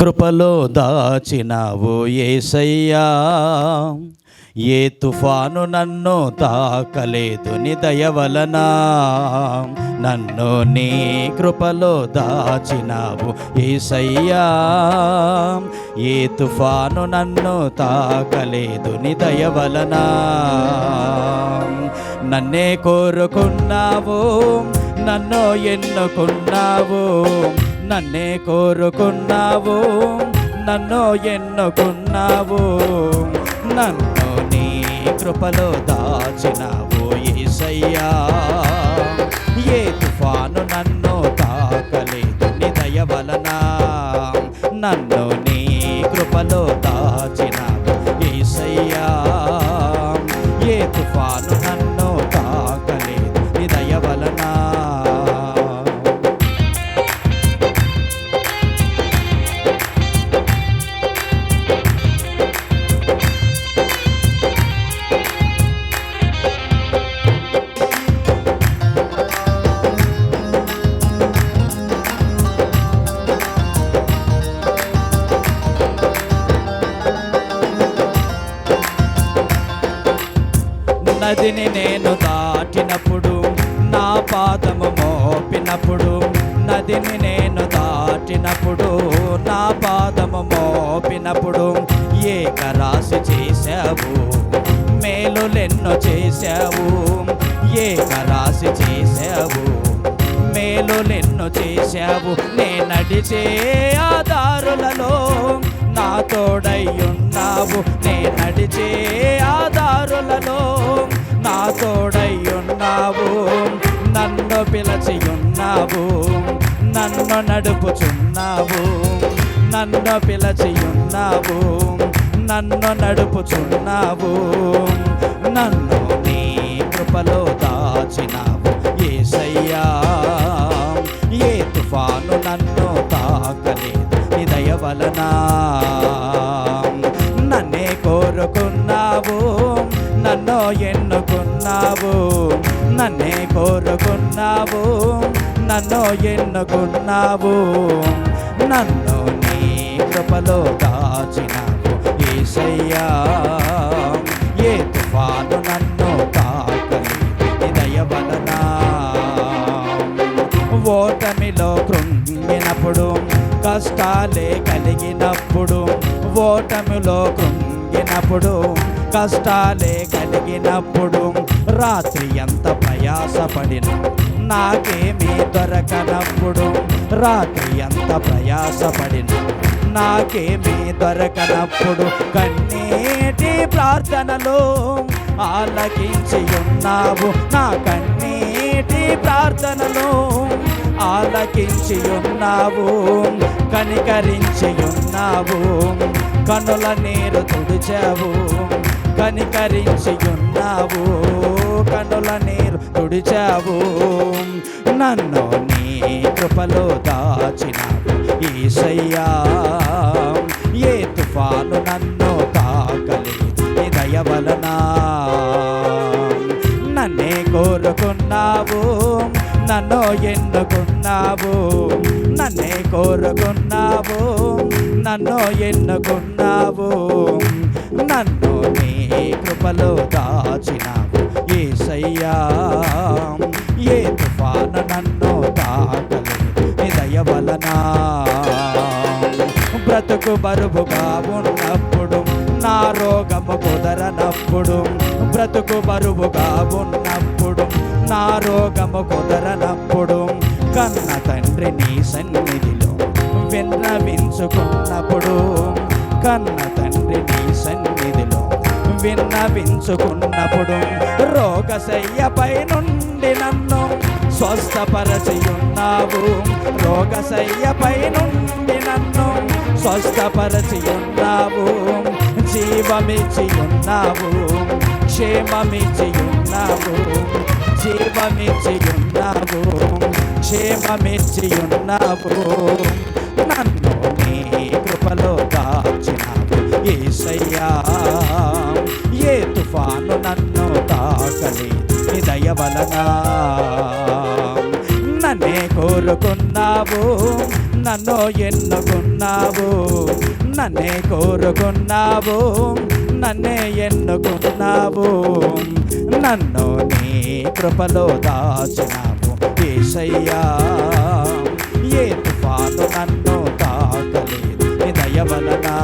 కృపలో దాచినావు ఏసయ్యా. ఏ తుఫాను నన్ను తాకలేదు నీ దయ వలన. నన్ను నీ కృపలో దాచినావు ఏసయ్యా. ఏ తుఫాను నన్ను తాకలేదు నీ వలన. నన్నే కోరుకున్నావు నన్ను ఎన్నుకున్నావు. నన్నే కోరుకున్నావు నన్ను ఎన్నుకున్నావు నన్ను నీ కృపలో దాచినావు ఏసయ్యా. ఏ నదిని నేను దాటినప్పుడు నా పాదము మోపినప్పుడు నదిని నేను దాటినప్పుడు నా పాదము మోపినప్పుడు ఏకరాశి చేశావు మేలులెన్నో చేశావు ఏకరాశి చేశావు మేలులెన్నో చేశావు. నే నడిచే ఆధారులలో నా తోడై ఉన్నావు. నే నడిచే ఆధారులలో నన్ను నడుపుచున్నావు నన్ను పిలచియున్నావు నన్ను నడుపుచున్నావు నన్ను నీ కృపలో దాచినావు ఏసయ్యా. ఏ తుఫాను నన్ను తాకలేదు నీ దయ వలన. నన్నే కోరుకున్నావు నన్ను ఎన్నుకున్నావు నన్నే కోరుకున్నావు నన్ను ఎన్నుకున్నావు? నన్ను నీ కృపలో దాచినావు ఏసయ్యా. ఏ తుఫాను నన్ను తాకలేదు నీ వలన. ఓటమిలో కృంగినప్పుడు కష్టాలే కలిగినప్పుడు ఓటమిలో కృంగినప్పుడు కష్టాలే కలిగినప్పుడు రాత్రి ఎంత ప్రయాసపడిన నాకేమీ దొరకనప్పుడు రాత్రి ఎంత ప్రయాసపడిన. నాకేమీ దొరకనప్పుడు కన్నీటి ప్రార్థనలో ఆలకించి ఉన్నావు. నా కన్నీటి ప్రార్థనలో ఆలకించి ఉన్నావు. కనికరించి ఉన్నావు. కనుల నీరు తుడిచావు. కనికరించి ఉన్నావు. కనుల నీరు తుడిచావు. నన్ను నీ కృపలో దాచినావు ఈసయ్యా. ఏ తుఫాను నన్ను తాకలేదు నీ దయ వలన. నన్నే కోరుకున్నావు నన్ను ఎన్నుకున్నావు. నన్నే కోరుకున్నావు నన్ను ఎన్నుకున్నావు. నన్ను నీ కృపలో దాచినావు. ఏసయ్యా ఏ తుఫాను నన్ను తాకలేదు నీ దయ వలన. బ్రతుకు బరువుగా ఉన్నప్పుడు నా రోగము కుదరనప్పుడు బ్రతుకు బరువుగా ఉన్నప్పుడు నా రోగము కుదరనప్పుడు కన్న తండ్రి నీ సన్నిధిలో విన్నవించుకున్నప్పుడు కన్న తండ్రి నీ సన్నిధిలో విన్నవించుకున్నప్పుడు రోగశయ్యపై నుండి నన్ను స్వస్థపరచియున్నావు. రోగశయ్యపై నుండి నన్ను స్వస్థపరచి ఉన్నావు జీవమిచ్చి ఉన్నావు క్షేమమిచ్చి నన్ను నీ కృపలో దాచినావు ఏసయ్యా. మరవని నీ దయ వలన నన్నే కోరుకున్నావు నన్ను ఎన్నుకున్నావు నన్నే కోరుకున్నావు నన్నే ఎన్నుకున్నావు నన్ను నీ కృపలో దాచినావు. ఏసయ్యా ఏ తుఫాను నన్ను తాకలేదు. నీ దయ వలనా